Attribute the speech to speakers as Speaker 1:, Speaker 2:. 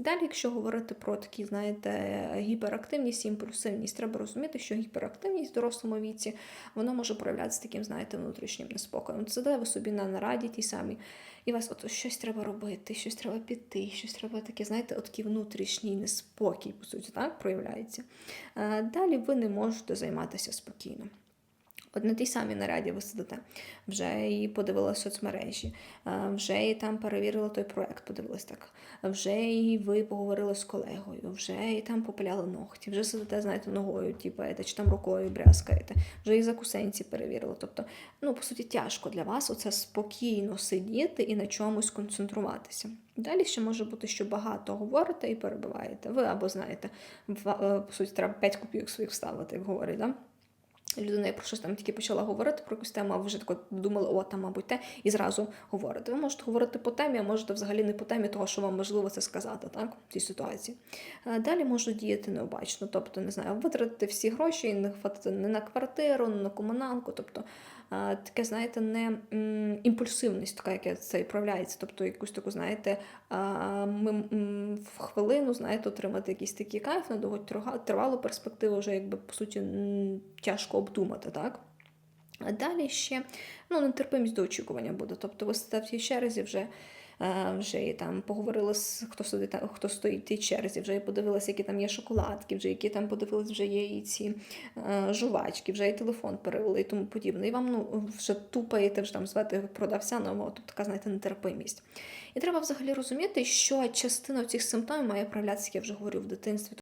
Speaker 1: Далі, якщо говорити про такі, знаєте, гіперактивність, імпульсивність, треба розуміти, що гіперактивність в дорослому віці вона може проявлятися таким, знаєте, внутрішнім неспокоєм. Це ви собі на нараді ті самі, і вас от щось треба робити, щось треба піти, щось треба таке, знаєте, такий внутрішній неспокій, по суті, так проявляється. Е, Далі ви не можете займатися спокійно. От на тій самій наряді ви сидите, вже і подивилися соцмережі, е, вже і там перевірили той проект, подивились так, вже і ви поговорили з колегою, вже і там попиляли ногті, вже сидите, знаєте, ногою, тіпаєте, чи там рукою брязкаєте, вже і закусенці перевірили. Тобто, ну, по суті, тяжко для вас оце спокійно сидіти і на чомусь концентруватися. Далі ще може бути, що багато говорите і перебиваєте. Ви або знаєте, е, по суті, треба 5 копійок своїх вставити в говорі, да? Людина про щось там тільки почала говорити про якусь тему, а ви вже тако думали, о, там, мабуть, те, і зразу говорите. Ви можете говорити по темі, а можете взагалі не по темі того, що вам важливо це сказати, так, в цій ситуації. Е, Далі можуть діяти необачно, тобто, не знаю, витратити всі гроші і не хватити не на квартиру, не на комуналку, тобто е, таке, знаєте, не імпульсивність, така, яка це і проявляється, тобто якусь таку, знаєте, е, ми в хвилину, знаєте, отримати якийсь такий кайф на довготривалу перспективу, вже якби по суті тяжко обдумати, так? А далі ще ну, нетерпимість до очікування буде. Тобто ви сидите в тій черзі вже. е, Вже і там поговорили з хто сидить, хто стоїть в тій черзі, вже і подивилися, які там є шоколадки, вже які там подивилися, вже є і ці е, жувачки, вже і телефон перевели і тому подібне. І вам ну, вже тупаєте, вже там звати продавця нового, тобто така, знаєте, нетерпимість. І треба взагалі розуміти, що частина цих симптомів має проявлятися, як я вже говорю, в дитинстві.